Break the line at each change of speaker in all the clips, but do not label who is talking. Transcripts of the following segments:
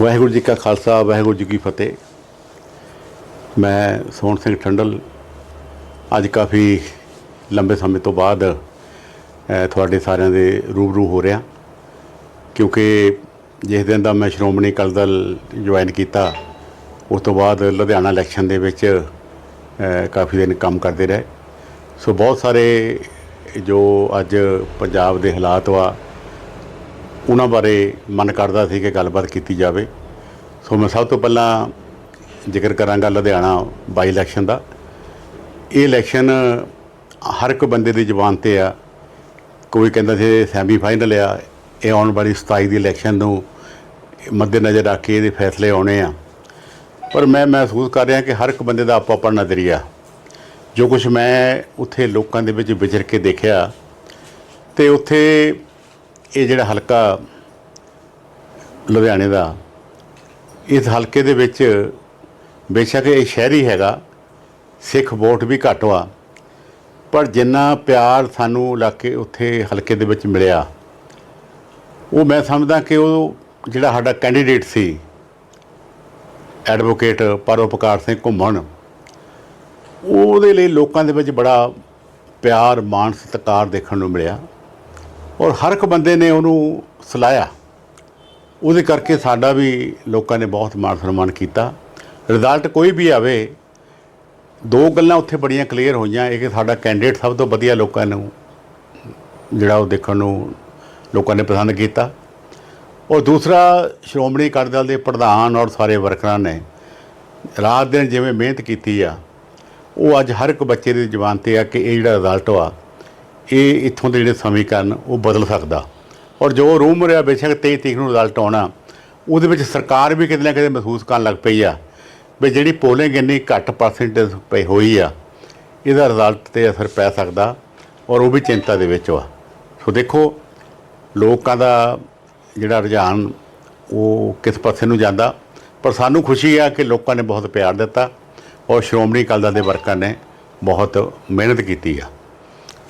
ਵਾਹਿਗੁਰੂ ਜੀ ਕਾ ਖਾਲਸਾ, ਵਾਹਿਗੁਰੂ ਜੀ ਕੀ ਫਤਿਹ। ਮੈਂ ਸੋਹਣ ਸਿੰਘ ਠੰਡਲ ਅੱਜ ਕਾਫੀ ਲੰਬੇ ਸਮੇਂ ਤੋਂ ਬਾਅਦ ਤੁਹਾਡੇ ਸਾਰਿਆਂ ਦੇ ਰੂਬਰੂ ਹੋ ਰਿਹਾ। ਕਿਉਂਕਿ ਜਿਸ ਦਿਨ ਦਾ ਮੈਂ ਸ਼੍ਰੋਮਣੀ ਅਕਾਲੀ ਦਲ ਜੁਆਇਨ ਕੀਤਾ, ਉਸ ਤੋਂ ਬਾਅਦ ਲੁਧਿਆਣਾ ਇਲੈਕਸ਼ਨ ਦੇ ਵਿੱਚ ਕਾਫੀ ਦਿਨ ਕੰਮ ਕਰਦੇ ਰਹੇ। ਸੋ ਬਹੁਤ ਸਾਰੇ ਜੋ ਅੱਜ ਪੰਜਾਬ ਦੇ ਹਾਲਾਤ ਵਾ ਉਹਨਾਂ ਬਾਰੇ ਮਨ ਕਰਦਾ ਸੀ ਕਿ ਗੱਲਬਾਤ ਕੀਤੀ ਜਾਵੇ। ਸੋ ਮੈਂ ਸਭ ਤੋਂ ਪਹਿਲਾਂ ਜ਼ਿਕਰ ਕਰਾਂਗਾ ਲੁਧਿਆਣਾ ਬਾਈ ਇਲੈਕਸ਼ਨ ਦਾ। ਇਹ ਇਲੈਕਸ਼ਨ ਹਰ ਇੱਕ ਬੰਦੇ ਦੀ ਜ਼ੁਬਾਨ ਤੇ ਆ। ਕੋਈ ਕਹਿੰਦਾ ਸੀ ਸੈਮੀ ਫਾਈਨਲ ਆ, ਇਹ ਆਉਣ ਵਾਲੀ 27 ਦੀ ਇਲੈਕਸ਼ਨ ਨੂੰ ਮੱਦੇਨਜ਼ਰ ਰੱਖ ਕੇ ਇਹਦੇ ਫੈਸਲੇ ਆਉਣੇ ਆ। ਪਰ ਮੈਂ ਮਹਿਸੂਸ ਕਰ ਰਿਹਾ ਕਿ ਹਰ ਇੱਕ ਬੰਦੇ ਦਾ ਆਪੋ ਆਪਣਾ ਨਜ਼ਰੀਆ ਜੋ ਕੁਝ ਮੈਂ ਉੱਥੇ ਲੋਕਾਂ ਦੇ ਵਿੱਚ ਵਿਚਰ ਕੇ ਦੇਖਿਆ ਤੇ ਉੱਥੇ ਇਹ ਜਿਹੜਾ ਹਲਕਾ ਲੁਧਿਆਣੇ ਦਾ, ਇਸ ਹਲਕੇ ਦੇ ਵਿੱਚ ਬੇਸ਼ੱਕ ਇਹ ਸ਼ਹਿਰੀ ਹੈਗਾ, ਸਿੱਖ ਵੋਟ ਵੀ ਘੱਟ ਵਾ, ਪਰ ਜਿੰਨਾ ਪਿਆਰ ਸਾਨੂੰ ਇਲਾਕੇ ਉੱਥੇ ਹਲਕੇ ਦੇ ਵਿੱਚ ਮਿਲਿਆ, ਉਹ ਮੈਂ ਸਮਝਦਾ ਕਿ ਉਹ ਜਿਹੜਾ ਸਾਡਾ ਕੈਂਡੀਡੇਟ ਸੀ ਐਡਵੋਕੇਟ ਪਰਉਪਕਾਰ ਸਿੰਘ ਘੁੰਮਣ, ਉਹਦੇ ਲਈ ਲੋਕਾਂ ਦੇ ਵਿੱਚ ਬੜਾ ਪਿਆਰ, ਮਾਣ, ਸਤਿਕਾਰ ਦੇਖਣ ਨੂੰ ਮਿਲਿਆ। ਔਰ ਹਰ ਇੱਕ ਬੰਦੇ ਨੇ ਉਹਨੂੰ ਸਲਾਹਿਆ। ਉਹਦੇ ਕਰਕੇ ਸਾਡਾ ਵੀ ਲੋਕਾਂ ਨੇ ਬਹੁਤ ਮਾਣ ਸਨਮਾਨ ਕੀਤਾ। ਰਿਜ਼ਲਟ ਕੋਈ ਵੀ ਆਵੇ, ਦੋ ਗੱਲਾਂ ਉੱਥੇ ਬੜੀਆਂ ਕਲੀਅਰ ਹੋਈਆਂ। ਇਹ ਕਿ ਸਾਡਾ ਕੈਂਡੀਡੇਟ ਸਭ ਤੋਂ ਵਧੀਆ ਲੋਕਾਂ ਨੂੰ, ਜਿਹੜਾ ਉਹ ਦੇਖਣ ਨੂੰ ਲੋਕਾਂ ਨੇ ਪਸੰਦ ਕੀਤਾ। ਔਰ ਦੂਸਰਾ, ਸ਼੍ਰੋਮਣੀ ਅਕਾਲੀ ਦਲ ਦੇ ਪ੍ਰਧਾਨ ਔਰ ਸਾਰੇ ਵਰਕਰਾਂ ਨੇ ਰਾਤ ਦਿਨ ਜਿਵੇਂ ਮਿਹਨਤ ਕੀਤੀ ਆ, ਉਹ ਅੱਜ ਹਰ ਇੱਕ ਬੱਚੇ ਦੀ ਜ਼ੁਬਾਨ ਤੇ ਆ ਕਿ ਇਹ ਜਿਹੜਾ ਰਿਜ਼ਲਟ ਆ ਇਹ ਇੱਥੋਂ ਦੇ ਜਿਹੜੇ ਸਮੀਕਰਨ ਉਹ ਬਦਲ ਸਕਦਾ। ਔਰ ਜੋ ਰੂਮ ਰਿਹਾ ਬੇਸ਼ੱਕ 23 ਤਰੀਕ ਨੂੰ ਰਿਜ਼ਲਟ ਆਉਣਾ, ਉਹਦੇ ਵਿੱਚ ਸਰਕਾਰ ਵੀ ਕਿਤੇ ਨਾ ਕਿਤੇ ਮਹਿਸੂਸ ਕਰਨ ਲੱਗ ਪਈ ਆ ਵੀ ਜਿਹੜੀ ਪੋਲਿੰਗ ਇੰਨੀ ਘੱਟ ਪਰਸੈਂਟੇਜ ਪਈ ਹੋਈ ਆ, ਇਹਦਾ ਰਿਜ਼ਲਟ ਤੇ ਅਸਰ ਪੈ ਸਕਦਾ ਔਰ ਉਹ ਵੀ ਚਿੰਤਾ ਦੇ ਵਿੱਚ ਆ। ਸੋ ਦੇਖੋ, ਲੋਕਾਂ ਦਾ ਜਿਹੜਾ ਰੁਝਾਨ, ਉਹ ਕਿਸ ਪਾਸੇ ਨੂੰ ਜਾਂਦਾ, ਪਰ ਸਾਨੂੰ ਖੁਸ਼ੀ ਆ ਕਿ ਲੋਕਾਂ ਨੇ ਬਹੁਤ ਪਿਆਰ ਦਿੱਤਾ ਔਰ ਸ਼੍ਰੋਮਣੀ ਅਕਾਲੀ ਦਲ ਦੇ ਵਰਕਰਾਂ ਨੇ ਬਹੁਤ ਮਿਹਨਤ ਕੀਤੀ ਆ।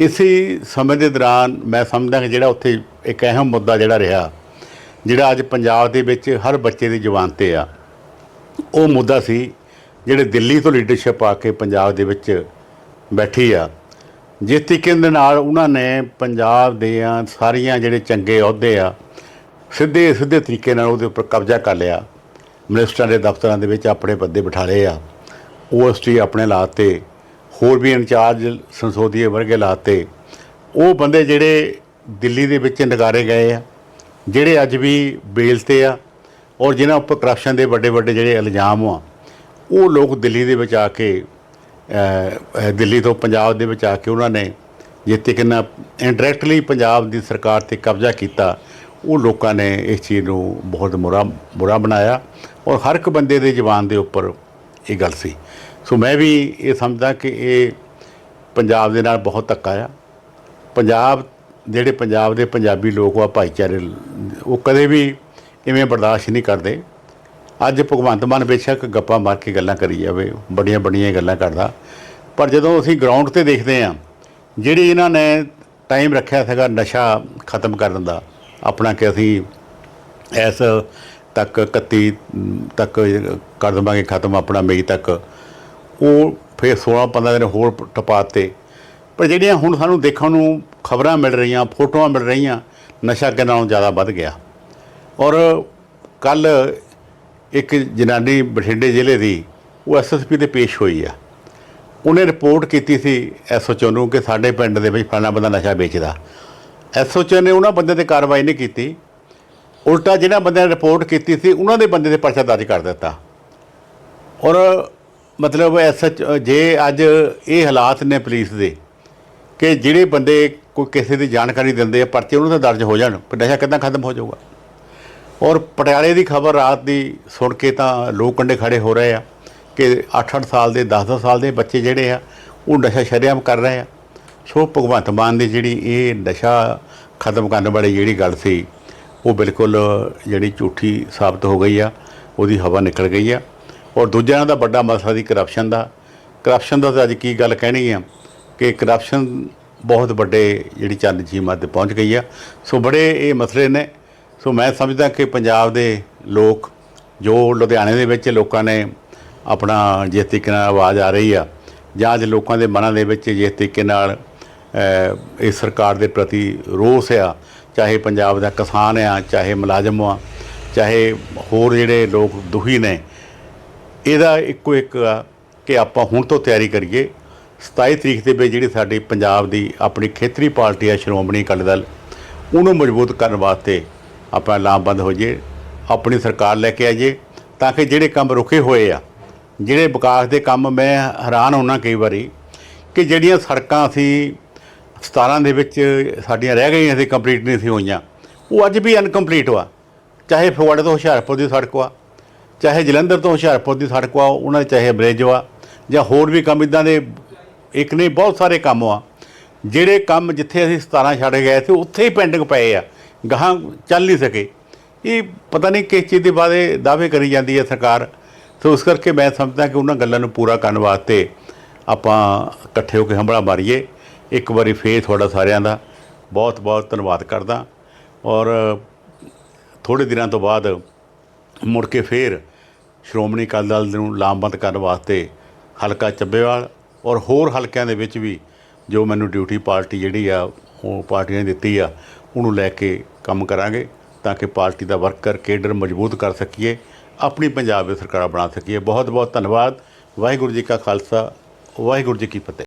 ਇਸੇ ਸਮੇਂ ਦੇ ਦੌਰਾਨ ਮੈਂ ਸਮਝਦਾ ਕਿ ਜਿਹੜਾ ਉੱਥੇ ਇੱਕ ਅਹਿਮ ਮੁੱਦਾ ਜਿਹੜਾ ਰਿਹਾ, ਜਿਹੜਾ ਅੱਜ ਪੰਜਾਬ ਦੇ ਵਿੱਚ ਹਰ ਬੱਚੇ ਦੀ ਜ਼ੁਬਾਨ ਤੇ ਆ, ਉਹ ਮੁੱਦਾ ਸੀ ਜਿਹੜੇ ਦਿੱਲੀ ਤੋਂ ਲੀਡਰਸ਼ਿਪ ਆ ਕੇ ਪੰਜਾਬ ਦੇ ਵਿੱਚ ਬੈਠੀ ਆ। ਜਿਸ ਤਰੀਕੇ ਦੇ ਨਾਲ ਉਹਨਾਂ ਨੇ ਪੰਜਾਬ ਦੇ ਆ, ਸਾਰੀਆਂ ਜਿਹੜੇ ਚੰਗੇ ਅਹੁਦੇ ਆ, ਸਿੱਧੇ ਸਿੱਧੇ ਤਰੀਕੇ ਨਾਲ ਉਹਦੇ ਉੱਪਰ ਕਬਜ਼ਾ ਕਰ ਲਿਆ। ਮਿਨਿਸਟਰਾਂ ਦੇ ਦਫ਼ਤਰਾਂ ਦੇ ਵਿੱਚ ਆਪਣੇ ਬੰਦੇ ਬਿਠਾ ਲਏ ਆ। ਓਐਸਟੀ ਆਪਣੇ ਲਾਤੇ ਹੋਰ ਵੀ ਇੰਚਾਰਜ ਸੰਸੋਧੀਏ ਵਰਗੇ ਲਾਤੇ, ਉਹ ਬੰਦੇ ਜਿਹੜੇ ਦਿੱਲੀ ਦੇ ਵਿੱਚ ਨਗਾਰੇ ਗਏ ਆ, ਜਿਹੜੇ ਅੱਜ ਵੀ ਬੇਲ ਤੇ ਆ, ਔਰ ਜਿਨ੍ਹਾਂ ਉੱਪਰ ਕਰਪਸ਼ਨ ਦੇ ਵੱਡੇ ਵੱਡੇ ਜਿਹੜੇ ਇਲਜ਼ਾਮ ਆ, ਉਹ ਲੋਕ ਦਿੱਲੀ ਦੇ ਵਿੱਚ ਆ ਕੇ ਦਿੱਲੀ ਤੋਂ ਪੰਜਾਬ ਦੇ ਵਿੱਚ ਆ ਕੇ ਉਹਨਾਂ ਨੇ ਜਿੱਤੇ ਕਿੰਨਾ ਇਨਡਾਇਰੈਕਟਲੀ ਪੰਜਾਬ ਦੀ ਸਰਕਾਰ ਤੇ ਕਬਜ਼ਾ ਕੀਤਾ, ਉਹ ਲੋਕਾਂ ਨੇ ਇਸ ਚੀਜ਼ ਨੂੰ ਬਹੁਤ ਬੁਰਾ ਬੁਰਾ ਬਣਾਇਆ, ਔਰ ਹਰ ਇੱਕ ਬੰਦੇ ਦੇ ਜ਼ਬਾਨ ਦੇ ਉੱਪਰ ਇਹ ਗੱਲ ਸੀ। ਸੋ ਮੈਂ ਵੀ ਇਹ ਸਮਝਦਾ ਕਿ ਇਹ ਪੰਜਾਬ ਦੇ ਨਾਲ ਬਹੁਤ ਧੱਕਾ ਆ। ਪੰਜਾਬ, ਜਿਹੜੇ ਪੰਜਾਬ ਦੇ ਪੰਜਾਬੀ ਲੋਕ ਆ, ਭਾਈਚਾਰੇ ਉਹ ਕਦੇ ਵੀ ਇਵੇਂ ਬਰਦਾਸ਼ਤ ਨਹੀਂ ਕਰਦੇ। ਅੱਜ ਭਗਵੰਤ ਮਾਨ ਬੇਸ਼ੱਕ ਗੱਪਾਂ ਮਾਰ ਕੇ ਗੱਲਾਂ ਕਰੀ ਜਾਵੇ ਬੜੀਆਂ ਬੜੀਆਂ ਗੱਲਾਂ ਕਰਦਾ। ਪਰ ਜਦੋਂ ਅਸੀਂ ਗਰਾਊਂਡ ਤੇ ਦੇਖਦੇ ਹਾਂ, ਜਿਹੜੀ ਇਹਨਾਂ ਨੇ ਟਾਈਮ ਰੱਖਿਆ ਸੀਗਾ ਨਸ਼ਾ ਖਤਮ ਕਰਨ ਦਾ, ਆਪਣਾ ਕਿ ਅਸੀਂ ਇਸ ਤੱਕ 31 ਤੱਕ ਕਰ ਦੇਵਾਂਗੇ, ਖਤਮ ਆਪਣਾ ਮਈ ਤੱਕ। ਉਹ ਫਿਰ 16 15 ਦਿਨ ਹੋਰ ਟਪਾਤੇ। ਪਰ ਜਿਹੜੀਆਂ ਹੁਣ ਸਾਨੂੰ ਦੇਖਣ ਨੂੰ ਖਬਰਾਂ ਮਿਲ ਰਹੀਆਂ, ਫੋਟੋਆਂ ਮਿਲ ਰਹੀਆਂ, ਨਸ਼ਾ ਅੱਗੇ ਨਾਲੋਂ ਜ਼ਿਆਦਾ ਵੱਧ ਗਿਆ। ਔਰ ਕੱਲ ਇੱਕ ਜਨਾਨੀ ਬਠਿੰਡੇ ਜ਼ਿਲ੍ਹੇ ਦੀ ਉਹ ਐਸਐਸਪੀ ਦੇ ਪੇਸ਼ ਹੋਈ ਆ। ਉਹਨੇ ਰਿਪੋਰਟ ਕੀਤੀ ਸੀ ਐਸਓਚਓ ਨੂੰ ਕਿ ਸਾਡੇ ਪਿੰਡ ਦੇ ਵਿੱਚ ਫਲਾਣਾ ਬੰਦਾ ਨਸ਼ਾ ਵੇਚਦਾ। ਐਸਓਚਓ ਨੇ ਉਹਨਾਂ ਬੰਦੇ ਤੇ ਕਾਰਵਾਈ ਨਹੀਂ ਕੀਤੀ। ਉਲਟਾ ਜਿਹੜਾ ਬੰਦੇ ਨੇ ਰਿਪੋਰਟ ਕੀਤੀ ਸੀ, ਉਹਨਾਂ ਦੇ ਬੰਦੇ ਤੇ ਪਰਚਾ ਦਰਜ ਕਰ ਦਿੱਤਾ। ਔਰ ਮਤਲਬ ਐਸਐਚ ਜੇ ਅੱਜ ਇਹ ਹਾਲਾਤ ਨੇ ਪੁਲਿਸ ਦੇ ਕਿ ਜਿਹੜੇ ਬੰਦੇ ਕੋਈ ਕਿਸੇ ਦੀ ਜਾਣਕਾਰੀ ਦਿੰਦੇ ਆ, ਪਰਚੇ ਉਹਨਾਂ ਦਾ ਦਰਜ ਹੋ ਜਾਣ ਪਰ ਨਸ਼ਾ ਕਿੱਦਾਂ ਖਤਮ ਹੋ ਜਾਊਗਾ? ਔਰ ਪਟਿਆਲੇ ਦੀ ਖਬਰ ਰਾਤ ਦੀ ਸੁਣ ਕੇ ਤਾਂ ਲੋਕ ਕੰਡੇ ਖੜੇ ਹੋ ਰਹੇ ਆ ਕਿ 8-8 ਸਾਲ ਦੇ 10-10 ਸਾਲ ਦੇ ਬੱਚੇ ਜਿਹੜੇ ਆ, ਉਹ ਨਸ਼ਾ ਸ਼ਰੇਆਮ ਕਰ ਰਹੇ ਆ। ਸੋ ਭਗਵੰਤ ਮਾਨ ਦੀ ਜਿਹੜੀ ਇਹ ਨਸ਼ਾ ਖਤਮ ਕਰਨ ਵਾਲੀ ਜਿਹੜੀ ਗੱਲ ਸੀ, ਉਹ ਬਿਲਕੁਲ ਜਿਹੜੀ ਝੂਠੀ ਸਾਬਤ ਹੋ ਗਈ ਆ, ਉਹਦੀ ਹਵਾ ਨਿਕਲ ਗਈ ਆ। ਔਰ ਦੂਜਿਆਂ ਦਾ ਵੱਡਾ ਮਸਲਾ ਦੀ ਕਰਪਸ਼ਨ ਦਾ। ਕਰਪਸ਼ਨ ਦਾ ਤਾਂ ਅੱਜ ਕੀ ਗੱਲ ਕਹਿਣੀ ਆ ਕਿ ਕਰਪਸ਼ਨ ਬਹੁਤ ਵੱਡੇ ਜਿਹੜੀ ਚੰਦ ਜੀਮਾ ਤੇ ਪਹੁੰਚ ਗਈ ਆ। ਸੋ ਬੜੇ ਇਹ ਮਸਲੇ ਨੇ। ਸੋ ਮੈਂ ਸਮਝਦਾ ਕਿ ਪੰਜਾਬ ਦੇ ਲੋਕ, ਜੋ ਲੁਧਿਆਣੇ ਦੇ ਵਿੱਚ ਲੋਕਾਂ ਨੇ ਆਪਣਾ ਜਿਸ ਤਰੀਕੇ ਨਾਲ ਆਵਾਜ਼ ਆ ਰਹੀ ਆ, ਜਾਂ ਅੱਜ ਲੋਕਾਂ ਦੇ ਮਨਾਂ ਦੇ ਵਿੱਚ ਜਿਸ ਤਰੀਕੇ ਨਾਲ ਇਸ ਸਰਕਾਰ ਦੇ ਪ੍ਰਤੀ ਰੋਸ ਆ, ਚਾਹੇ ਪੰਜਾਬ ਦਾ ਕਿਸਾਨ ਆ, ਚਾਹੇ ਮੁਲਾਜ਼ਮ ਆ, ਚਾਹੇ ਹੋਰ ਜਿਹੜੇ ਲੋਕ ਦੁਖੀ ਨੇ ਇਹਦਾ ਇੱਕੋ ਇੱਕ ਆ ਕਿ ਆਪਾਂ ਹੁਣ ਤੋਂ ਤਿਆਰੀ ਕਰੀਏ। 27 ਤਰੀਕ ਦੇ ਵਿੱਚ ਜਿਹੜੀ ਸਾਡੀ ਪੰਜਾਬ ਦੀ ਆਪਣੀ ਖੇਤਰੀ ਪਾਰਟੀ ਆ ਸ਼੍ਰੋਮਣੀ ਅਕਾਲੀ ਦਲ, ਉਹਨੂੰ ਮਜ਼ਬੂਤ ਕਰਨ ਵਾਸਤੇ ਆਪਾਂ ਲਾਮਬੰਦ ਹੋ ਜਾਈਏ, ਆਪਣੀ ਸਰਕਾਰ ਲੈ ਕੇ ਆਈਏ, ਤਾਂ ਕਿ ਜਿਹੜੇ ਕੰਮ ਰੁਕੇ ਹੋਏ ਆ, ਜਿਹੜੇ ਵਿਕਾਸ ਦੇ ਕੰਮ ਮੈਂ ਹੈਰਾਨ ਹੋਣਾ ਕਈ ਵਾਰੀ ਕਿ ਜਿਹੜੀਆਂ ਸੜਕਾਂ ਅਸੀਂ 17 ਦੇ ਵਿੱਚ ਸਾਡੀਆਂ ਰਹਿ ਗਈਆਂ ਸੀ, ਕੰਪਲੀਟ ਨਹੀਂ ਸੀ ਹੋਈਆਂ, ਉਹ ਅੱਜ ਵੀ ਅਨਕੰਪਲੀਟ ਵਾ। ਚਾਹੇ ਫਗਵਾੜੇ ਤੋਂ ਹੁਸ਼ਿਆਰਪੁਰ ਦੀ ਸੜਕ ਵਾ ਚਾਹੇ ਜਲੰਧਰ ਤੋਂ ਹੁਸ਼ਿਆਰਪੁਰ ਦੀ ਸੜਕ ਆ, ਉਹਨਾਂ ਦੇ ਚਾਹੇ ਬ੍ਰਿਜ ਵਾ ਜਾਂ ਹੋਰ ਵੀ ਕੰਮ ਇਦਾਂ ਦੇ ਇੱਕ ਨਹੀਂ, ਬਹੁਤ ਸਾਰੇ ਕੰਮ ਆ। ਜਿਹੜੇ ਕੰਮ ਜਿੱਥੇ ਅਸੀਂ 17 ਛੱਡ ਗਏ ਸੀ, ਉੱਥੇ ਹੀ ਪੈਂਡਿੰਗ ਪਏ ਆ, ਗਾਹਾਂ ਚੱਲ ਨਹੀਂ ਸਕੇ। ਇਹ ਪਤਾ ਨਹੀਂ ਕਿਸ ਚੀਜ਼ ਦੇ ਬਾਰੇ ਦਾਅਵੇ ਕਰੀ ਜਾਂਦੀ ਹੈ ਸਰਕਾਰ। ਸੋ ਉਸ ਕਰਕੇ ਮੈਂ ਸਮਝਦਾ ਕਿ ਉਹਨਾਂ ਗੱਲਾਂ ਨੂੰ ਪੂਰਾ ਕਰਨ ਵਾਸਤੇ ਆਪਾਂ ਇਕੱਠੇ ਹੋ ਕੇ ਹੰਬੜਾ ਮਾਰੀਏ। ਇੱਕ ਵਾਰੀ ਫੇਰ ਤੁਹਾਡਾ ਸਾਰਿਆਂ ਦਾ ਬਹੁਤ ਬਹੁਤ ਧੰਨਵਾਦ ਕਰਦਾ। ਔਰ ਥੋੜੇ ਦਿਨਾਂ ਤੋਂ ਬਾਅਦ ਮੁੜ ਕੇ ਫੇਰ ਸ਼੍ਰੋਮਣੀ ਅਕਾਲੀ ਦਲ ਨੂੰ ਲਾਮਬੰਦ ਕਰਨ ਵਾਸਤੇ ਹਲਕਾ ਚੱਬੇਵਾਲ ਔਰ ਹੋਰ ਹਲਕਿਆਂ ਦੇ ਵਿੱਚ ਵੀ ਜੋ ਮੈਨੂੰ ਡਿਊਟੀ ਪਾਰਟੀ ਜਿਹੜੀ ਆ, ਉਹ ਪਾਰਟੀ ਨੇ ਦਿੱਤੀ ਆ, ਉਹਨੂੰ ਲੈ ਕੇ ਕੰਮ ਕਰਾਂਗੇ ਤਾਂ ਕਿ ਪਾਰਟੀ ਦਾ ਵਰਕਰ ਕੇਡਰ ਮਜ਼ਬੂਤ ਕਰ ਸਕੀਏ, ਆਪਣੀ ਪੰਜਾਬ ਵਿੱਚ ਸਰਕਾਰ ਬਣਾ ਸਕੀਏ। ਬਹੁਤ ਬਹੁਤ ਧੰਨਵਾਦ। ਵਾਹਿਗੁਰੂ ਜੀ ਕਾ ਖਾਲਸਾ, ਵਾਹਿਗੁਰੂ ਜੀ ਕੀ ਫਤਿਹ।